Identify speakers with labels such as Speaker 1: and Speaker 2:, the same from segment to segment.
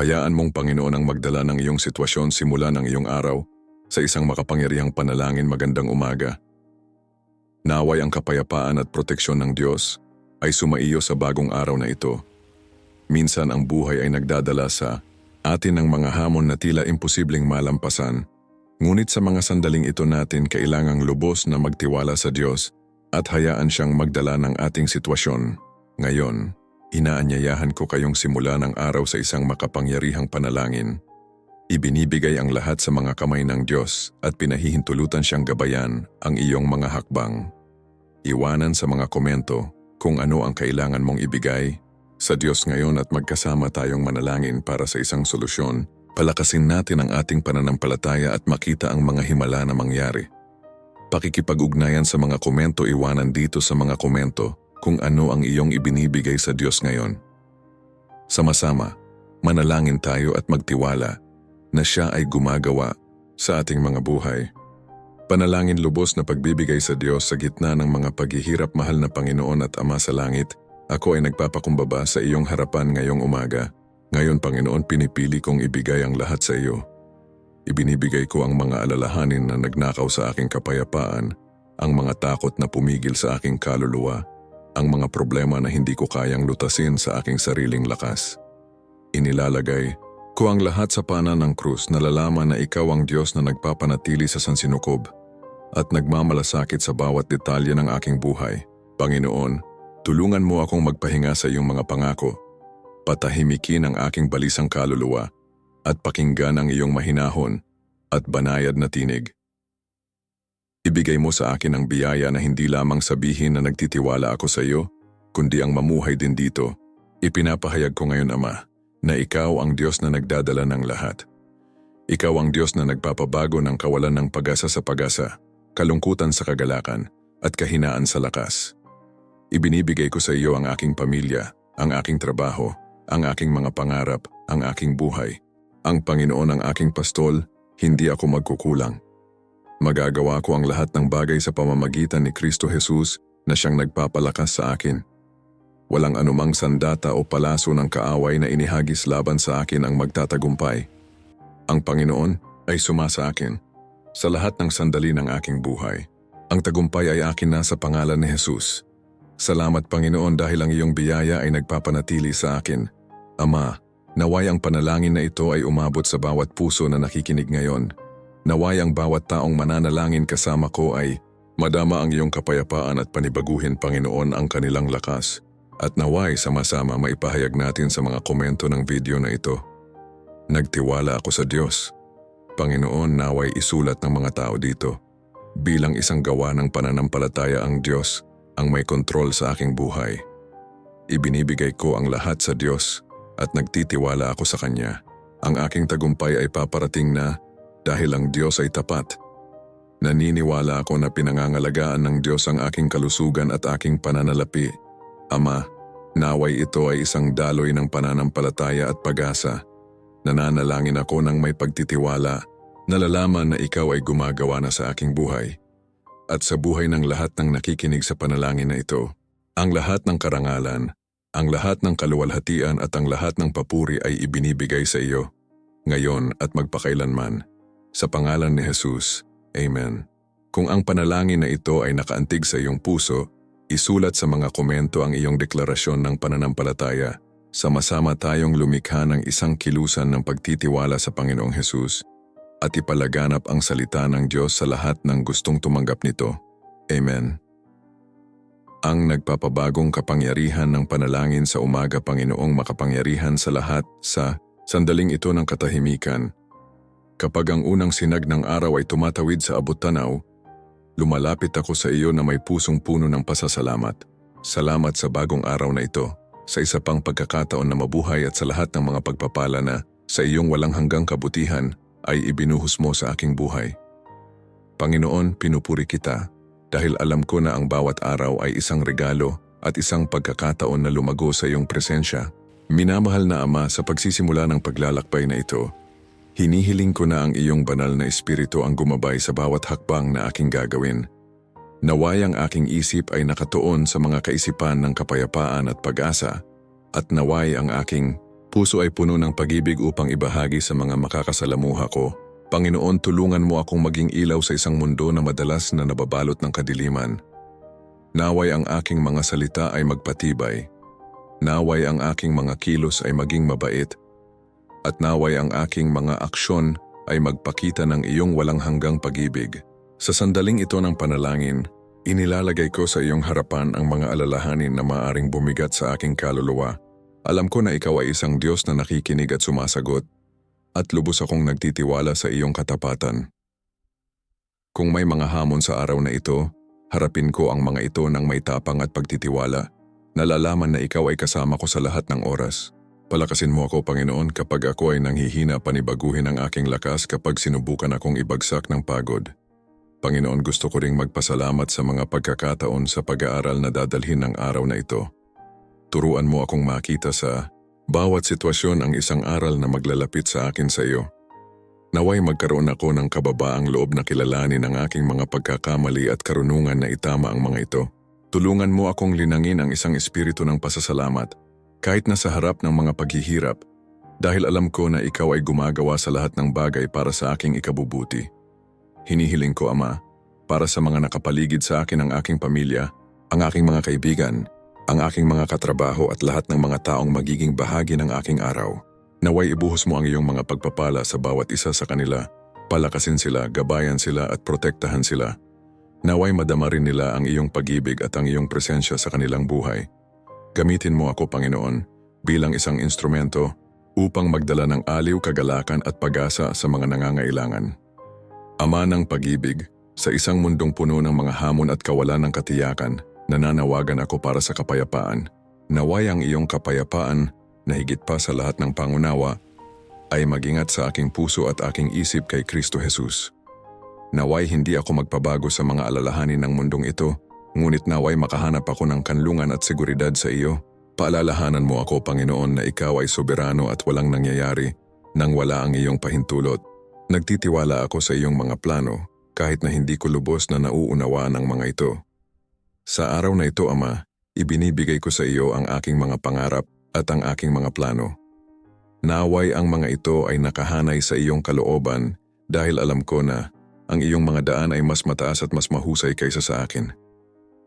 Speaker 1: Hayaan mong Panginoon ang magdala ng iyong sitwasyon simula ng iyong araw sa isang makapangyarihang panalangin magandang umaga. Naway ang kapayapaan at proteksyon ng Diyos ay sumaiyo sa bagong araw na ito. Minsan ang buhay ay nagdadala sa atin ng mga hamon na tila imposibleng malampasan. Ngunit sa mga sandaling ito natin kailangang lubos na magtiwala sa Diyos at hayaan siyang magdala ng ating sitwasyon. Ngayon, inaanyayahan ko kayong simula ng araw sa isang makapangyarihang panalangin. Ibinibigay ang lahat sa mga kamay ng Diyos at pinahihintulutan siyang gabayan ang iyong mga hakbang. Iwanan sa mga komento kung ano ang kailangan mong ibigay sa Diyos ngayon at magkasama tayong manalangin para sa isang solusyon. Palakasin natin ang ating pananampalataya at makita ang mga himala na mangyari. Pakikipag-ugnayan sa mga komento iwanan dito sa mga komento kung ano ang iyong ibinibigay sa Diyos ngayon. Sama-sama, manalangin tayo at magtiwala na siya ay gumagawa sa ating mga buhay. Panalangin lubos na pagbibigay sa Diyos sa gitna ng mga paghihirap mahal na Panginoon at Ama sa Langit, ako ay nagpapakumbaba sa iyong harapan ngayong umaga. Ngayon Panginoon pinipili kong ibigay ang lahat sa iyo. Ibinibigay ko ang mga alalahanin na nagnakaw sa aking kapayapaan, ang mga takot na pumigil sa aking kaluluwa, ang mga problema na hindi ko kayang lutasin sa aking sariling lakas. Inilalagay ko ang lahat sa pana ng krus na lalaman na ikaw ang Diyos na nagpapanatili sa sansinukob at nagmamalasakit sa bawat detalye ng aking buhay. Panginoon, tulungan mo akong magpahinga sa iyong mga pangako. Patahimikin ang aking balisang kaluluwa at pakinggan ang iyong mahinahon at banayad na tinig. Ibigay mo sa akin ang biyaya na hindi lamang sabihin na nagtitiwala ako sa iyo, kundi ang mamuhay din dito. Ipinapahayag ko ngayon, Ama, na ikaw ang Diyos na nagdadala ng lahat. Ikaw ang Diyos na nagpapabago ng kawalan ng pag-asa sa pag-asa, kalungkutan sa kagalakan, at kahinaan sa lakas. Ibinibigay ko sa iyo ang aking pamilya, ang aking trabaho, ang aking mga pangarap, ang aking buhay. Ang Panginoon ang aking pastol, hindi ako magkukulang. Magagawa ko ang lahat ng bagay sa pamamagitan ni Kristo Jesus na siyang nagpapalakas sa akin. Walang anumang sandata o palaso ng kaaway na inihagis laban sa akin ang magtatagumpay. Ang Panginoon ay sumasa akin sa lahat ng sandali ng aking buhay. Ang tagumpay ay akin na sa pangalan ni Jesus. Salamat Panginoon dahil ang iyong biyaya ay nagpapanatili sa akin. Ama, naway ang panalangin na ito ay umabot sa bawat puso na nakikinig ngayon. Naway ang bawat taong mananalangin kasama ko ay madama ang iyong kapayapaan at panibaguhin Panginoon ang kanilang lakas. At naway sama-sama maipahayag natin sa mga komento ng video na ito. Nagtiwala ako sa Diyos. Panginoon naway isulat ng mga tao dito. Bilang isang gawa ng pananampalataya ang Diyos ang may kontrol sa aking buhay. Ibinibigay ko ang lahat sa Diyos at nagtitiwala ako sa Kanya. Ang aking tagumpay ay paparating na dahil ang Diyos ay tapat. Naniniwala ako na pinangangalagaan ng Diyos ang aking kalusugan at aking pananalapi. Ama, naway ito ay isang daloy ng pananampalataya at pag-asa. Nananalangin ako ng may pagtitiwala, nalalaman na ikaw ay gumagawa na sa aking buhay. At sa buhay ng lahat ng nakikinig sa panalangin na ito, ang lahat ng karangalan, ang lahat ng kaluwalhatian at ang lahat ng papuri ay ibinibigay sa iyo, ngayon at magpakailanman. Sa pangalan ni Jesus, Amen. Kung ang panalangin na ito ay nakaantig sa iyong puso, isulat sa mga komento ang iyong deklarasyon ng pananampalataya. Sama-sama tayong lumikha ng isang kilusan ng pagtitiwala sa Panginoong Hesus at ipalaganap ang salita ng Diyos sa lahat ng gustong tumanggap nito. Amen. Ang nagpapabagong kapangyarihan ng panalangin sa umaga Panginoong makapangyarihan sa lahat sa sandaling ito ng katahimikan. Kapag ang unang sinag ng araw ay tumatawid sa abot-tanaw, lumalapit ako sa iyo na may pusong puno ng pasasalamat. Salamat sa bagong araw na ito, sa isa pang pagkakataon na mabuhay at sa lahat ng mga pagpapala na sa iyong walang hanggang kabutihan ay ibinuhos mo sa aking buhay. Panginoon, pinupuri kita dahil alam ko na ang bawat araw ay isang regalo at isang pagkakataon na lumago sa iyong presensya. Minamahal na Ama sa pagsisimula ng paglalakbay na ito, hinihiling ko na ang iyong banal na espiritu ang gumabay sa bawat hakbang na aking gagawin. Naway ang aking isip ay nakatuon sa mga kaisipan ng kapayapaan at pag-asa, at naway ang aking Puso ay puno ng pag-ibig upang ibahagi sa mga makakasalamuha ko. Panginoon, tulungan mo akong maging ilaw sa isang mundo na madalas na nababalot ng kadiliman. Naway ang aking mga salita ay magpatibay. Naway ang aking mga kilos ay maging mabait. At naway ang aking mga aksyon ay magpakita ng iyong walang hanggang pag-ibig. Sa sandaling ito ng panalangin, inilalagay ko sa iyong harapan ang mga alalahanin na maaring bumigat sa aking kaluluwa. Alam ko na ikaw ay isang Diyos na nakikinig at sumasagot, at lubos akong nagtitiwala sa iyong katapatan. Kung may mga hamon sa araw na ito, harapin ko ang mga ito ng may tapang at pagtitiwala. Nalalaman na ikaw ay kasama ko sa lahat ng oras. Palakasin mo ako, Panginoon, kapag ako ay nanghihina panibaguhin ang aking lakas kapag sinubukan akong ibagsak ng pagod. Panginoon, gusto ko ring magpasalamat sa mga pagkakataon sa pag-aaral na dadalhin ng araw na ito. Turuan mo akong makita sa bawat sitwasyon ang isang aral na maglalapit sa akin sa iyo. Naway magkaroon ako ng kababaang loob na kilalanin ang aking mga pagkakamali at karunungan na itama ang mga ito. Tulungan mo akong linangin ang isang espiritu ng pasasalamat kahit na sa harap ng mga paghihirap dahil alam ko na ikaw ay gumagawa sa lahat ng bagay para sa aking ikabubuti. Hinihiling ko, Ama, para sa mga nakapaligid sa akin ang aking pamilya, ang aking mga kaibigan, ang aking mga katrabaho at lahat ng mga taong magiging bahagi ng aking araw. Naway ibuhos mo ang iyong mga pagpapala sa bawat isa sa kanila, palakasin sila, gabayan sila at protektahan sila. Naway madama rin nila ang iyong pag-ibig at ang iyong presensya sa kanilang buhay. Gamitin mo ako, Panginoon, bilang isang instrumento upang magdala ng aliw, kagalakan at pag-asa sa mga nangangailangan. Ama ng pag-ibig, sa isang mundong puno ng mga hamon at kawalan ng katiyakan, nananawagan ako para sa kapayapaan. Naway ang iyong kapayapaan na higit pa sa lahat ng pangunawa ay magingat sa aking puso at aking isip kay Kristo Jesus. Naway hindi ako magpabago sa mga alalahanin ng mundong ito, ngunit naway makahanap ako ng kanlungan at seguridad sa iyo. Paalalahanan mo ako, Panginoon, na ikaw ay soberano at walang nangyayari nang wala ang iyong pahintulot. Nagtitiwala ako sa iyong mga plano kahit na hindi ko lubos na nauunawaan ang mga ito. Sa araw na ito, Ama, ibinibigay ko sa iyo ang aking mga pangarap at ang aking mga plano. Naway ang mga ito ay nakahanay sa iyong kalooban dahil alam ko na ang iyong mga daan ay mas mataas at mas mahusay kaysa sa akin.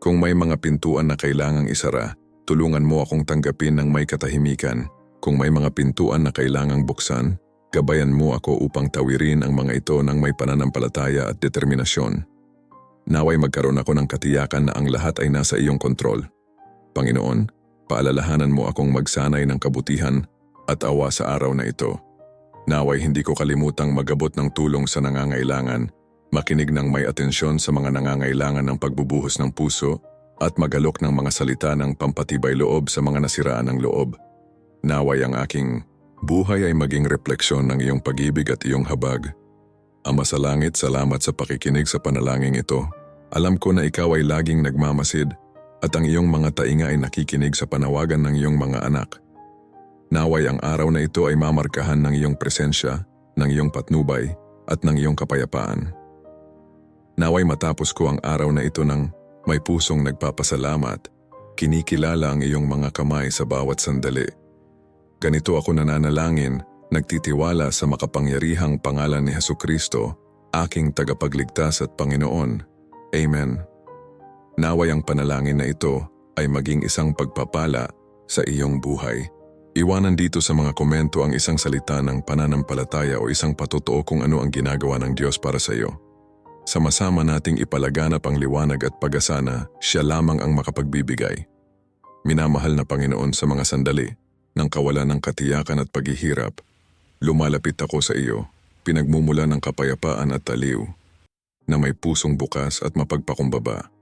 Speaker 1: Kung may mga pintuan na kailangang isara, tulungan mo akong tanggapin ng may katahimikan. Kung may mga pintuan na kailangang buksan, gabayan mo ako upang tawirin ang mga ito ng may pananampalataya at determinasyon. Naway magkaroon ako ng katiyakan na ang lahat ay nasa iyong kontrol. Panginoon, paalalahanan mo akong magsanay ng kabutihan at awa sa araw na ito. Naway hindi ko kalimutang magabot ng tulong sa nangangailangan, makinig ng may atensyon sa mga nangangailangan ng pagbubuhos ng puso at magalok ng mga salita ng pampatibay loob sa mga nasiraan ng loob. Naway ang aking buhay ay maging refleksyon ng iyong pag-ibig at iyong habag. Ama sa langit, salamat sa pakikinig sa panalangin ito. Alam ko na ikaw ay laging nagmamasid at ang iyong mga tainga ay nakikinig sa panawagan ng iyong mga anak. Naway ang araw na ito ay mamarkahan ng iyong presensya, ng iyong patnubay at ng iyong kapayapaan. Naway matapos ko ang araw na ito ng may pusong nagpapasalamat, kinikilala ang iyong mga kamay sa bawat sandali. Ganito ako nananalangin, nagtitiwala sa makapangyarihang pangalan ni Heso Kristo, aking tagapagligtas at Panginoon. Amen. Naway ang panalangin na ito ay maging isang pagpapala sa iyong buhay. Iwanan dito sa mga komento ang isang salita ng pananampalataya o isang patotoo kung ano ang ginagawa ng Diyos para sa iyo. Sama-sama nating ipalaganap ang liwanag at pag-asa siya lamang ang makapagbibigay. Minamahal na Panginoon sa mga sandali ng kawalan ng katiyakan at paghihirap, lumalapit ako sa iyo, pinagmumula ng kapayapaan at taliw, na may pusong bukas at mapagpakumbaba.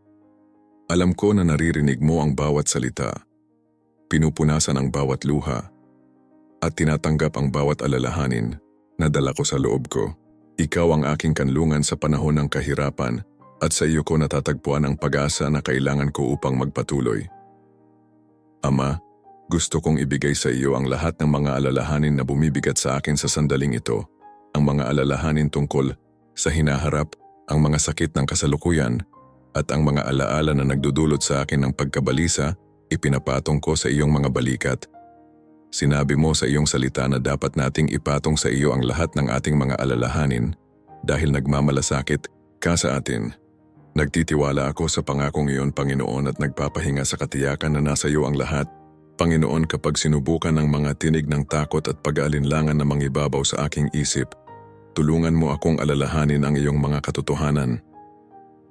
Speaker 1: Alam ko na naririnig mo ang bawat salita, pinupunasan ang bawat luha, at tinatanggap ang bawat alalahanin na dala ko sa loob ko. Ikaw ang aking kanlungan sa panahon ng kahirapan at sa iyo ko natatagpuan ang pag-asa na kailangan ko upang magpatuloy. Ama, gusto kong ibigay sa iyo ang lahat ng mga alalahanin na bumibigat sa akin sa sandaling ito, ang mga alalahanin tungkol sa hinaharap, ang mga sakit ng kasalukuyan, at ang mga alaala na nagdudulot sa akin ng pagkabalisa, ipinapatong ko sa iyong mga balikat. Sinabi mo sa iyong salita na dapat nating ipatong sa iyo ang lahat ng ating mga alalahanin dahil nagmamalasakit ka sa atin. Nagtitiwala ako sa pangakong iyon, Panginoon, at nagpapahinga sa katiyakan na nasa iyo ang lahat. Panginoon, kapag sinubukan ng mga tinig ng takot at pag-aalinlangan na mangibabaw sa aking isip, tulungan mo akong alalahanin ang iyong mga katotohanan.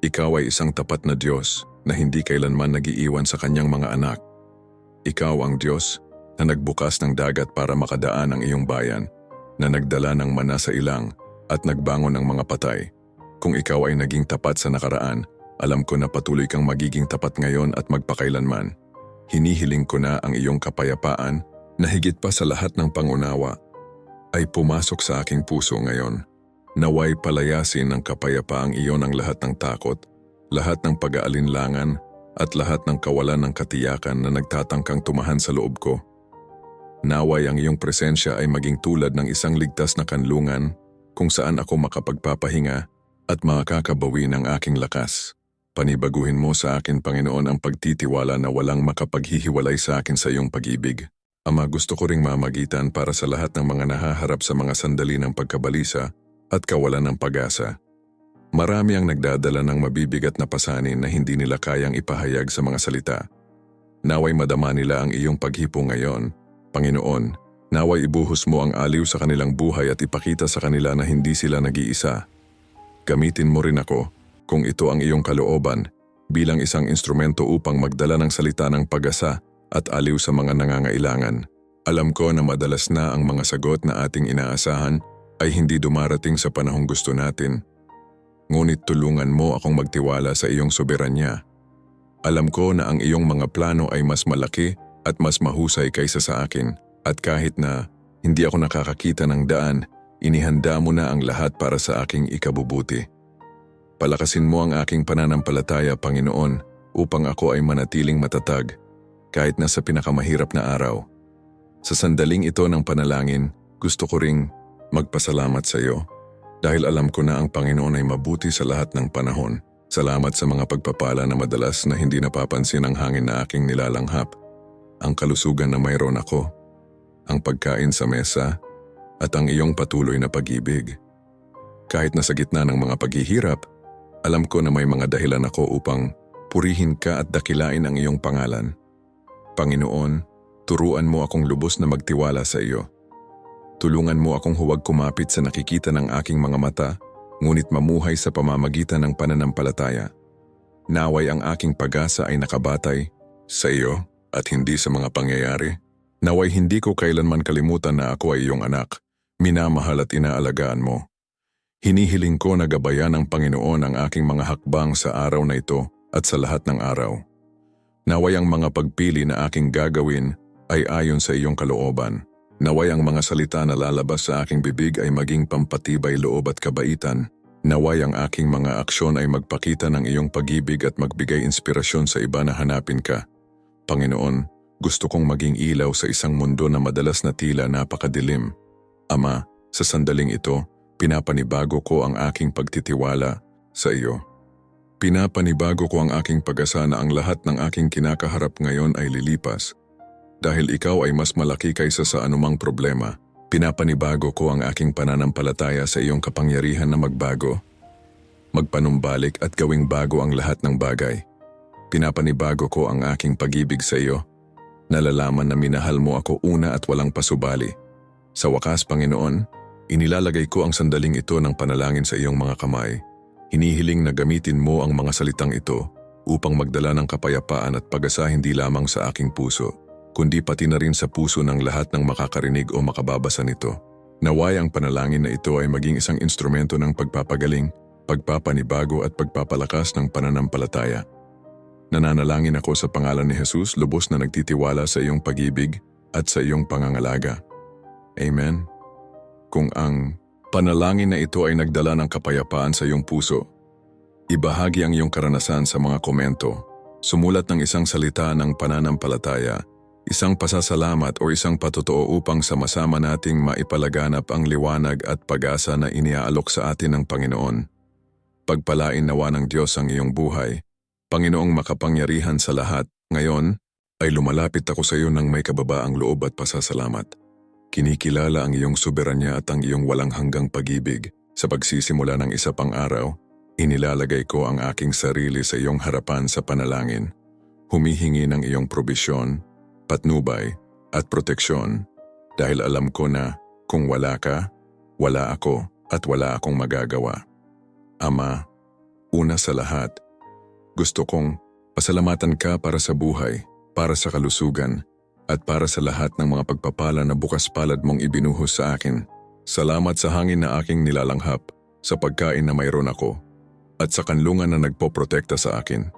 Speaker 1: Ikaw ay isang tapat na Diyos na hindi kailanman nagiiwan sa kanyang mga anak. Ikaw ang Diyos na nagbukas ng dagat para makadaan ang iyong bayan, na nagdala ng mana sa ilang at nagbangon ng mga patay. Kung ikaw ay naging tapat sa nakaraan, alam ko na patuloy kang magiging tapat ngayon at magpakailanman. Hinihiling ko na ang iyong kapayapaan na higit pa sa lahat ng pangunawa ay pumasok sa aking puso ngayon. Naway palayasin ng kapayapaang iyon ang lahat ng takot, lahat ng pag-aalinlangan at lahat ng kawalan ng katiyakan na nagtatangkang tumahan sa loob ko. Naway ang iyong presensya ay maging tulad ng isang ligtas na kanlungan kung saan ako makapagpapahinga at makakabawi ng aking lakas. Panibaguhin mo sa akin, Panginoon, ang pagtitiwala na walang makapaghihiwalay sa akin sa iyong pag-ibig. Ama, gusto ko ring mamagitan para sa lahat ng mga nahaharap sa mga sandali ng pagkabalisa at kawalan ng pag-asa. Marami ang nagdadala ng mabibigat na pasanin na hindi nila kayang ipahayag sa mga salita. Naway madama nila ang iyong paghipo ngayon. Panginoon, naway ibuhos mo ang aliw sa kanilang buhay at ipakita sa kanila na hindi sila nag-iisa. Gamitin mo rin ako kung ito ang iyong kalooban bilang isang instrumento upang magdala ng salita ng pag-asa at aliw sa mga nangangailangan. Alam ko na madalas na ang mga sagot na ating inaasahan ay hindi dumarating sa panahong gusto natin. Ngunit tulungan mo akong magtiwala sa iyong soberanya. Alam ko na ang iyong mga plano ay mas malaki at mas mahusay kaysa sa akin at kahit na hindi ako nakakakita ng daan, inihanda mo na ang lahat para sa aking ikabubuti. Palakasin mo ang aking pananampalataya, Panginoon, upang ako ay manatiling matatag kahit na sa pinakamahirap na araw. Sa sandaling ito ng panalangin, gusto ko ring magpasalamat sa iyo dahil alam ko na ang Panginoon ay mabuti sa lahat ng panahon. Salamat sa mga pagpapala na madalas na hindi napapansin ang hangin na aking nilalanghap, ang kalusugan na mayroon ako, ang pagkain sa mesa, at ang iyong patuloy na pag-ibig. Kahit na sa gitna ng mga paghihirap, alam ko na may mga dahilan ako upang purihin ka at dakilain ang iyong pangalan. Panginoon, turuan mo akong lubos na magtiwala sa iyo. Tulungan mo akong huwag kumapit sa nakikita ng aking mga mata, ngunit mamuhay sa pamamagitan ng pananampalataya. Naway ang aking pag-asa ay nakabatay sa iyo at hindi sa mga pangyayari. Naway hindi ko kailanman kalimutan na ako ay iyong anak, minamahal at inaalagaan mo. Hinihiling ko na gabayan ng Panginoon ang aking mga hakbang sa araw na ito at sa lahat ng araw. Naway ang mga pagpili na aking gagawin ay ayon sa iyong kalooban. Naway ang mga salita na lalabas sa aking bibig ay maging pampatibay loob at kabaitan. Naway ang aking mga aksyon ay magpakita ng iyong pag-ibig at magbigay inspirasyon sa iba na hanapin ka. Panginoon, gusto kong maging ilaw sa isang mundo na madalas na tila napakadilim. Ama, sa sandaling ito, pinapanibago ko ang aking pagtitiwala sa iyo. Pinapanibago ko ang aking pag-asa na ang lahat ng aking kinakaharap ngayon ay lilipas. Dahil ikaw ay mas malaki kaysa sa anumang problema, pinapanibago ko ang aking pananampalataya sa iyong kapangyarihan na magbago. Magpanumbalik at gawing bago ang lahat ng bagay. Pinapanibago ko ang aking pag-ibig sa iyo. Nalalaman na minahal mo ako una at walang pasubali. Sa wakas, Panginoon, inilalagay ko ang sandaling ito ng panalangin sa iyong mga kamay. Hinihiling na gamitin mo ang mga salitang ito upang magdala ng kapayapaan at pag-asa hindi lamang sa aking puso, kundi pati na rin sa puso ng lahat ng makakarinig o makababasa nito. Naway ang panalangin na ito ay maging isang instrumento ng pagpapagaling, pagpapanibago at pagpapalakas ng pananampalataya. Nananalangin ako sa pangalan ni Jesus lubos na nagtitiwala sa iyong pag-ibig at sa iyong pangangalaga. Amen. Kung ang panalangin na ito ay nagdala ng kapayapaan sa iyong puso, ibahagi ang iyong karanasan sa mga komento. Sumulat ng isang salita ng pananampalataya, isang pasasalamat o isang patotoo upang sama-sama nating maipalaganap ang liwanag at pag-asa na iniaalok sa atin ng Panginoon. Pagpalain nawa ng Diyos ang iyong buhay, Panginoong makapangyarihan sa lahat, ngayon ay lumalapit ako sa iyo ng may kababaang loob at pasasalamat. Kinikilala ang iyong soberanya at ang iyong walang hanggang pag-ibig. Sa pagsisimula ng isa pang araw, inilalagay ko ang aking sarili sa iyong harapan sa panalangin. Humihingi ng iyong probisyon, patnubay, at proteksyon dahil alam ko na kung wala ka, wala ako at wala akong magagawa. Ama, una sa lahat, gusto kong pasalamatan ka para sa buhay, para sa kalusugan, at para sa lahat ng mga pagpapala na bukas palad mong ibinuhos sa akin. Salamat sa hangin na aking nilalanghap, sa pagkain na mayroon ako, at sa kanlungan na nagpoprotekta sa akin.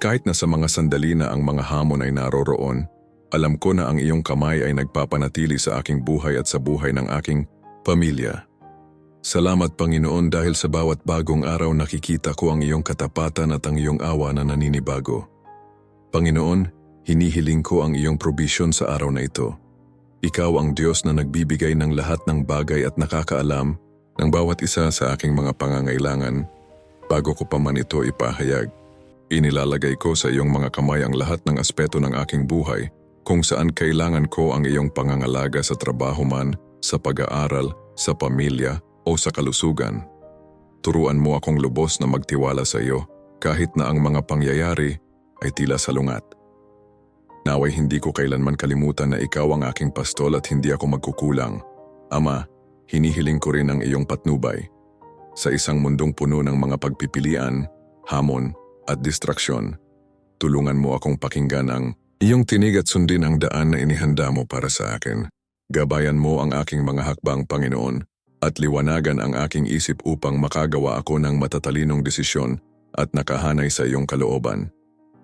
Speaker 1: Kahit na sa mga sandali na ang mga hamon ay naroroon, alam ko na ang iyong kamay ay nagpapanatili sa aking buhay at sa buhay ng aking pamilya. Salamat Panginoon dahil sa bawat bagong araw nakikita ko ang iyong katapatan at ang iyong awa na naninibago. Panginoon, hinihiling ko ang iyong probisyon sa araw na ito. Ikaw ang Diyos na nagbibigay ng lahat ng bagay at nakakaalam ng bawat isa sa aking mga pangangailangan bago ko pa man ito ipahayag. Inilalagay ko sa iyong mga kamay ang lahat ng aspeto ng aking buhay kung saan kailangan ko ang iyong pangangalaga sa trabaho man, sa pag-aaral, sa pamilya o sa kalusugan. Turuan mo akong lubos na magtiwala sa iyo kahit na ang mga pangyayari ay tila salungat. Naway hindi ko kailanman kalimutan na ikaw ang aking pastol at hindi ako magkukulang. Ama, hinihiling ko rin ang iyong patnubay. Sa isang mundong puno ng mga pagpipilian, hamon at distraksyon, tulungan mo akong pakinggan ang iyong tinig at sundin ang daan na inihanda mo para sa akin. Gabayan mo ang aking mga hakbang, Panginoon, at liwanagan ang aking isip upang makagawa ako ng matatalinong desisyon at nakahanay sa iyong kalooban.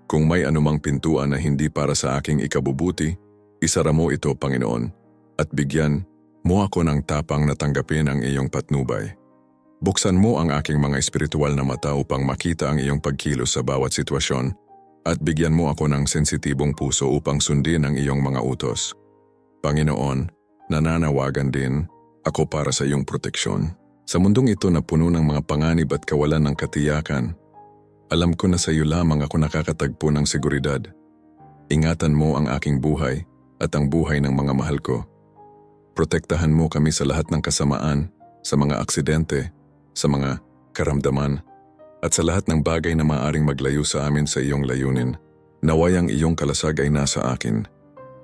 Speaker 1: Kung may anumang pintuan na hindi para sa aking ikabubuti, isara mo ito, Panginoon, at bigyan mo ako ng tapang na tanggapin ang iyong patnubay. Buksan mo ang aking mga espiritual na mata upang makita ang iyong pagkilos sa bawat sitwasyon at bigyan mo ako ng sensitibong puso upang sundin ang iyong mga utos. Panginoon, nananawagan din ako para sa iyong proteksyon. Sa mundong ito na puno ng mga panganib at kawalan ng katiyakan, alam ko na sa iyo lamang ako nakakatagpo ng seguridad. Ingatan mo ang aking buhay at ang buhay ng mga mahal ko. Protektahan mo kami sa lahat ng kasamaan, sa mga aksidente, sa mga karamdaman, at sa lahat ng bagay na maaring maglayo sa amin sa iyong layunin. Naway ang iyong kalasag ay nasa akin,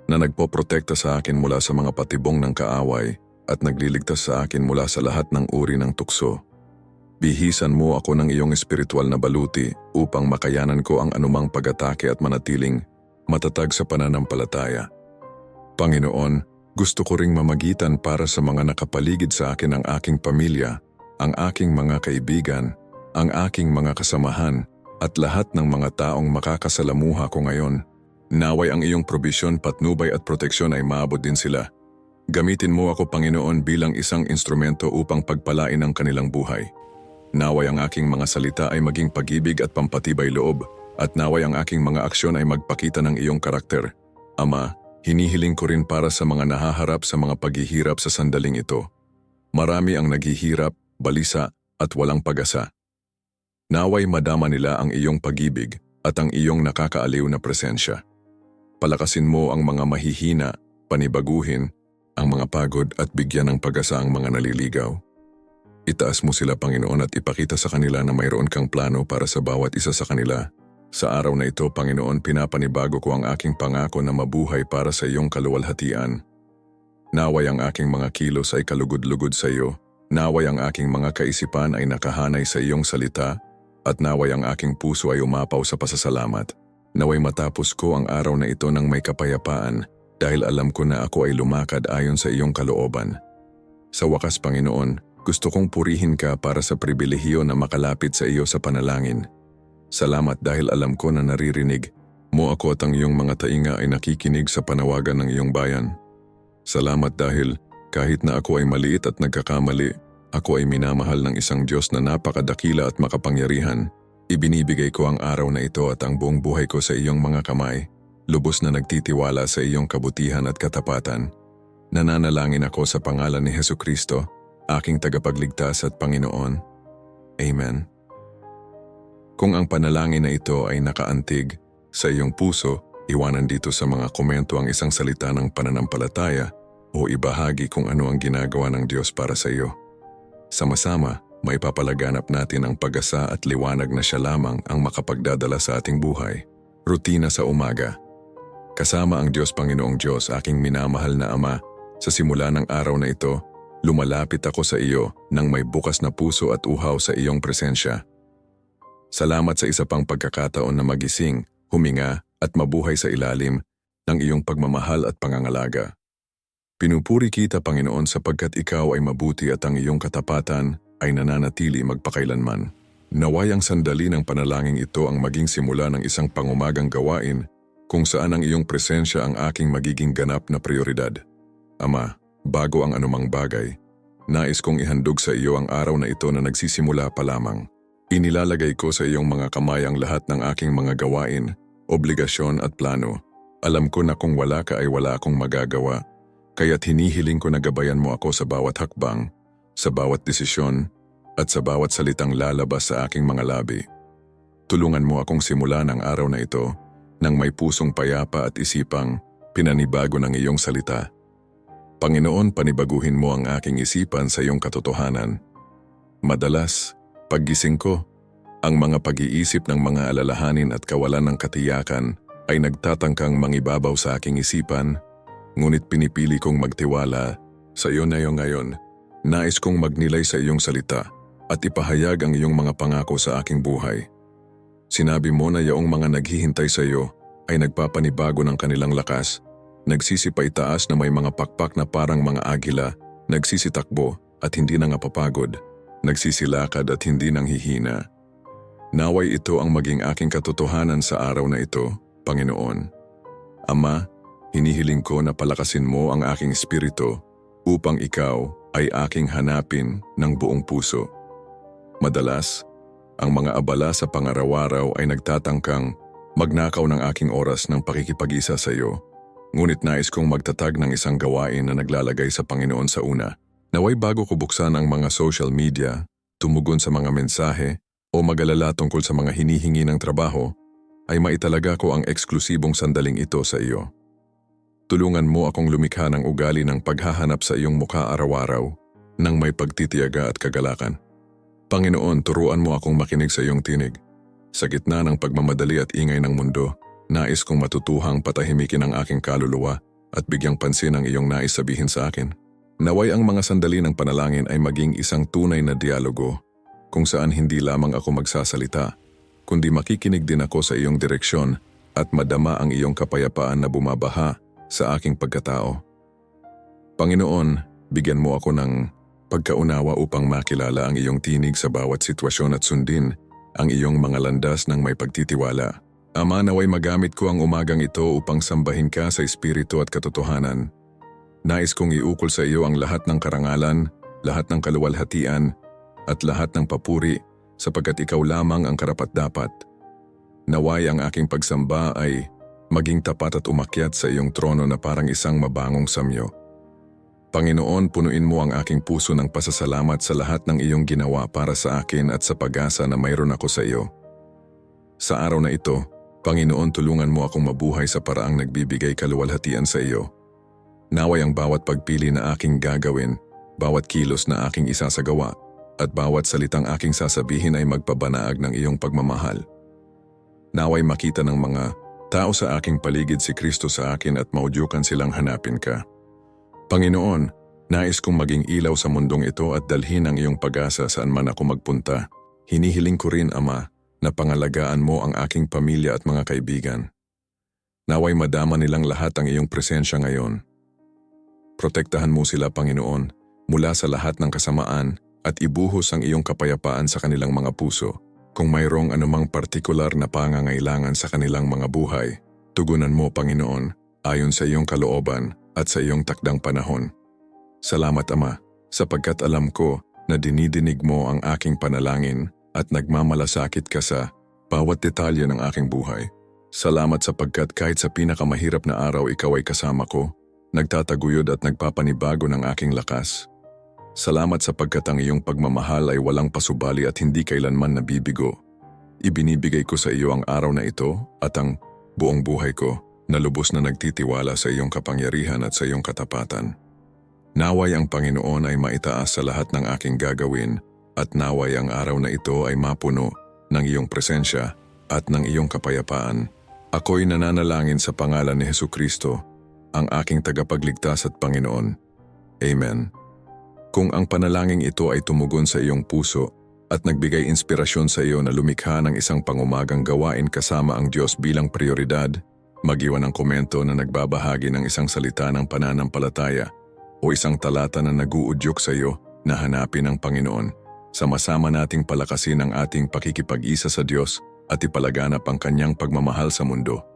Speaker 1: na nagpoprotekta sa akin mula sa mga patibong ng kaaway at nagliligtas sa akin mula sa lahat ng uri ng tukso. Bihisan mo ako ng iyong espiritual na baluti upang makayanan ko ang anumang pag-atake at manatiling matatag sa pananampalataya. Panginoon, gusto ko ring mamagitan para sa mga nakapaligid sa akin ang aking pamilya, ang aking mga kaibigan, ang aking mga kasamahan, at lahat ng mga taong makakasalamuha ko ngayon. Naway ang iyong probisyon, patnubay at proteksyon ay maabot din sila. Gamitin mo ako Panginoon bilang isang instrumento upang pagpalain ang kanilang buhay. Naway ang aking mga salita ay maging pagibig at pampatibay loob, at naway ang aking mga aksyon ay magpakita ng iyong karakter. Ama, hinihiling ko rin para sa mga nahaharap sa mga paghihirap sa sandaling ito. Marami ang naghihirap, balisa, at walang pag-asa. Naway madama nila ang iyong pagibig at ang iyong nakakaaliw na presensya. Palakasin mo ang mga mahihina, panibaguhin, ang mga pagod at bigyan ng pag-asa ang mga naliligaw. Itaas mo sila Panginoon at ipakita sa kanila na mayroon kang plano para sa bawat isa sa kanila. Sa araw na ito, Panginoon, pinapanibago ko ang aking pangako na mabuhay para sa iyong kaluwalhatian. Naway ang aking mga kilos ay kalugod-lugod sa iyo. Naway ang aking mga kaisipan ay nakahanay sa iyong salita at naway ang aking puso ay umapaw sa pasasalamat. Naway matapos ko ang araw na ito ng may kapayapaan dahil alam ko na ako ay lumakad ayon sa iyong kalooban. Sa wakas, Panginoon, gusto kong purihin ka para sa pribilehiyo na makalapit sa iyo sa panalangin. Salamat dahil alam ko na naririnig mo ako at ang iyong mga tainga ay nakikinig sa panawagan ng iyong bayan. Salamat dahil kahit na ako ay maliit at nagkakamali, ako ay minamahal ng isang Diyos na napakadakila at makapangyarihan. Ibinibigay ko ang araw na ito at ang buong buhay ko sa iyong mga kamay, lubos na nagtitiwala sa iyong kabutihan at katapatan. Nananalangin ako sa pangalan ni Heso Kristo, aking tagapagligtas at Panginoon. Amen. Kung ang panalangin na ito ay nakaantig sa iyong puso Iwanan dito sa mga komento ang isang salita ng pananampalataya o ibahagi kung ano ang ginagawa ng Diyos para sa iyo. Sama-sama, may papalaganap natin ang pag-asa at liwanag na siya lamang ang makapagdadala sa ating buhay. Rutina sa umaga. Kasama ang Diyos Panginoong Diyos, aking minamahal na Ama, sa simula ng araw na ito, lumalapit ako sa iyo nang may bukas na puso at uhaw sa iyong presensya. Salamat sa isa pang pagkakataon na magising, huminga at mabuhay sa ilalim ng iyong pagmamahal at pangangalaga. Pinupuri kita Panginoon sapagkat ikaw ay mabuti at ang iyong katapatan ay nananatili magpakailanman. Naway ang sandali ng panalangin ito ang maging simula ng isang pangumagang gawain kung saan ang iyong presensya ang aking magiging ganap na prioridad. Ama, bago ang anumang bagay, nais kong ihandog sa iyo ang araw na ito na nagsisimula pa lamang. Inilalagay ko sa iyong mga kamay ang lahat ng aking mga gawain, obligasyon at plano. Alam ko na kung wala ka ay wala akong magagawa Kaya't hinihiling ko na gabayan mo ako sa bawat hakbang, sa bawat desisyon, at sa bawat salitang lalabas sa aking mga labi. Tulungan mo akong simula ng araw na ito nang may pusong payapa at isipang pinanibago ng iyong salita. Panginoon, panibaguhin mo ang aking isipan sa iyong katotohanan. Madalas, paggising ko, ang mga pag-iisip ng mga alalahanin at kawalan ng katiyakan ay nagtatangkang mangibabaw sa aking isipan Ngunit pinipili kong magtiwala sa iyo na iyo ngayon. Nais kong magnilay sa iyong salita at ipahayag ang iyong mga pangako sa aking buhay. Sinabi mo na yaong mga naghihintay sa iyo ay nagpapanibago ng kanilang lakas, nagsisipay taas na may mga pakpak na parang mga agila, nagsisitakbo at hindi na nga papagod, nagsisilakad at hindi nang hihina. Naway ito ang maging aking katotohanan sa araw na ito, Panginoon. Ama, Hinihiling ko na palakasin mo ang aking espiritu upang ikaw ay aking hanapin ng buong puso. Madalas, ang mga abala sa pangaraw-araw ay nagtatangkang magnakaw ng aking oras ng pakikipag-isa sa iyo. Ngunit nais kong magtatag ng isang gawain na naglalagay sa Panginoon sa una. Naway bago ko buksan ang mga social media, tumugon sa mga mensahe, o magalala tungkol sa mga hinihingi ng trabaho, ay maitalaga ko ang eksklusibong sandaling ito sa iyo. Tulungan mo akong lumikha ng ugali ng paghahanap sa iyong mukha araw-araw nang may pagtitiyaga at kagalakan. Panginoon, turuan mo akong makinig sa iyong tinig. Sa gitna ng pagmamadali at ingay ng mundo, nais kong matutuhang patahimikin ang aking kaluluwa at bigyang pansin ang iyong nais sabihin sa akin. Naway ang mga sandali ng panalangin ay maging isang tunay na dialogo kung saan hindi lamang ako magsasalita, kundi makikinig din ako sa iyong direksyon at madama ang iyong kapayapaan na bumabaha sa aking pagkatao. Panginoon, bigyan mo ako ng pagkaunawa upang makilala ang iyong tinig sa bawat sitwasyon at sundin ang iyong mga landas ng may pagtitiwala. Ama naway magamit ko ang umagang ito upang sambahin ka sa espiritu at katotohanan. Nais kong iukol sa iyo ang lahat ng karangalan, lahat ng kaluwalhatian, at lahat ng papuri sapagkat ikaw lamang ang karapat-dapat. Naway ang aking pagsamba ay maging tapat at umakyat sa iyong trono na parang isang mabangong samyo. Panginoon, punuin mo ang aking puso ng pasasalamat sa lahat ng iyong ginawa para sa akin at sa pag-asa na mayroon ako sa iyo. Sa araw na ito, Panginoon tulungan mo akong mabuhay sa paraang nagbibigay kaluwalhatian sa iyo. Naway ang bawat pagpili na aking gagawin, bawat kilos na aking isasagawa, at bawat salitang aking sasabihin ay magpabanaag ng iyong pagmamahal. Naway makita ng mga Tao sa aking paligid si Kristo sa akin at maudyukan silang hanapin ka. Panginoon, nais kong maging ilaw sa mundong ito at dalhin ang iyong pag-asa saan man ako magpunta. Hinihiling ko rin, Ama, na pangalagaan mo ang aking pamilya at mga kaibigan. Naway madama nilang lahat ang iyong presensya ngayon. Protektahan mo sila, Panginoon, mula sa lahat ng kasamaan at ibuhos ang iyong kapayapaan sa kanilang mga puso. Kung mayroong anumang partikular na pangangailangan sa kanilang mga buhay, tugunan mo Panginoon ayon sa iyong kalooban at sa iyong takdang panahon. Salamat Ama, sapagkat alam ko na dinidinig mo ang aking panalangin at nagmamalasakit ka sa bawat detalye ng aking buhay. Salamat sapagkat kahit sa pinakamahirap na araw ikaw ay kasama ko, nagtataguyod at nagpapanibago ng aking lakas. Salamat sapagkat ang iyong pagmamahal ay walang pasubali at hindi kailanman nabibigo. Ibinibigay ko sa iyo ang araw na ito at ang buong buhay ko na lubos na nagtitiwala sa iyong kapangyarihan at sa iyong katapatan. Naway ang Panginoon ay maitaas sa lahat ng aking gagawin at naway ang araw na ito ay mapuno ng iyong presensya at ng iyong kapayapaan. Ako'y nananalangin sa pangalan ni Heso Kristo, ang aking tagapagligtas at Panginoon. Amen. Kung ang panalangin ito ay tumugon sa iyong puso at nagbigay inspirasyon sa iyo na lumikha ng isang pangumagang gawain kasama ang Diyos bilang prioridad, mag-iwan ng komento na nagbabahagi ng isang salita ng pananampalataya o isang talata na naguudyok sa iyo na hanapin ang Panginoon. Sama-sama nating palakasin ang ating pakikipag-isa sa Diyos at ipalaganap ang kanyang pagmamahal sa mundo.